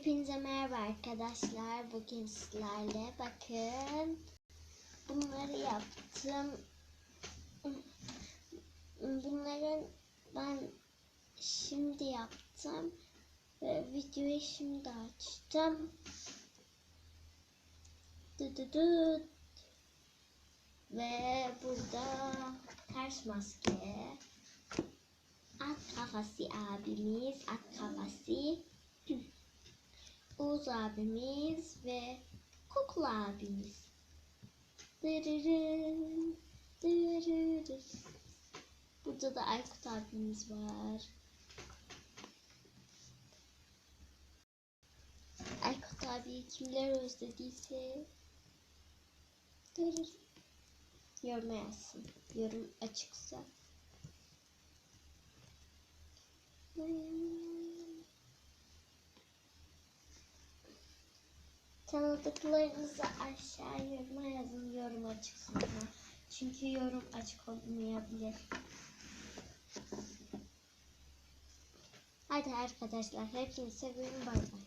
Hepinize merhaba arkadaşlar. Bugün sizlerle bakın. Bunları yaptım. Bunların ben şimdi yaptım. Ve videoyu şimdi açtım. Dı dı dı. Ve burada ters maske. At kafası abimiz. At kafası. Oğuz abimiz ve Kukla abimiz. Dırırın, dırırın. Burada da Aykut abimiz var. Aykut abi kimler özlediyse dırırın. Yazsın. Yorum açıksa. Tanıdıklarınızı aşağı yoruma yazın. Yorum açık sonra. Çünkü yorum açık olmayabilir. Hadi arkadaşlar hepinizi seviyorum. Bay bay.